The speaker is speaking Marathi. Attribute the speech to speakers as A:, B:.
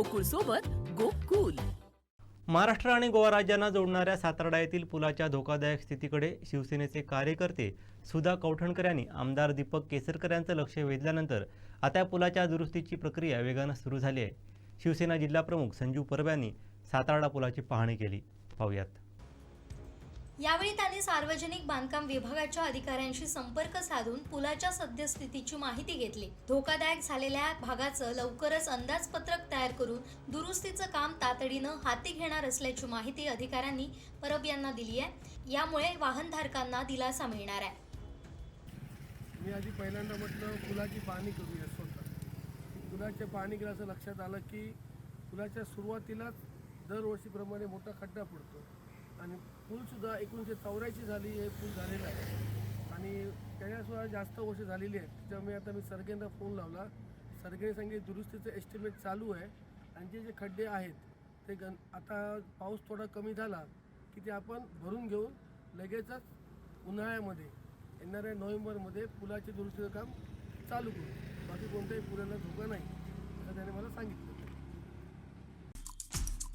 A: गोकुळ सोबत गोकुल.
B: महाराष्ट्र आणि गोवा राज्यांना जोडणाऱ्या सातारडा येथील पुलाच्या धोकादायक स्थितीकडे शिवसेनेचे कार्यकर्ते सुधा कौठणकर यांनी आमदार दीपक केसरकर यांचं लक्ष वेधल्यानंतर आता या पुलाच्या दुरुस्तीची प्रक्रिया वेगानं सुरू झाली आहे. शिवसेना जिल्हाप्रमुख संजू परब यांनी सातारडा पुलाची पाहणी केली. पाहूयात.
C: यावेळी त्यांनी सार्वजनिक बांधकाम विभागाच्या अधिकाऱ्यांशी संपर्क साधून पुलाच्या सद्यस्थितीची माहिती घेतली. धोकादायक झालेल्या भागाचं लवकरच अंदाजपत्रक तयार करून दुरुस्तीचं काम तातडीनं हाती घेणार असल्याची माहिती अधिकाऱ्यांनी परब यांना दिली आहे. यामुळे वाहनधारकांना दिलासा मिळणार आहे.
D: मी आधी पहिल्यांदा म्हटलं पुलाची पाहणी करूया स्वतः. पुलाच्या पाहणी केलं असं लक्षात आलं की पुलाच्या सुरुवातीलाच दरवर्षीप्रमाणे मोठा खड्डा पडतो. आणि पूलसुद्धा एकोणीसशे चौऱ्याऐंशी साली हे पूल झालेलं आहे. आणि त्याच्यासुद्धा जास्त वर्ष झालेली आहेत. त्याच्यामुळे आता मी सरगेंना फोन लावला. सरगेने सांगितले दुरुस्तीचं एस्टिमेट चालू आहे. आणि जे जे खड्डे आहेत ते गण आता पाऊस थोडा कमी झाला की ते आपण भरून घेऊन लगेचच उन्हाळ्यामध्ये येणाऱ्या नोव्हेंबरमध्ये पुलाची दुरुस्तीचं काम चालू करू. बाकी कोणत्याही पुलाला धोका नाही असं त्याने मला सांगितलं.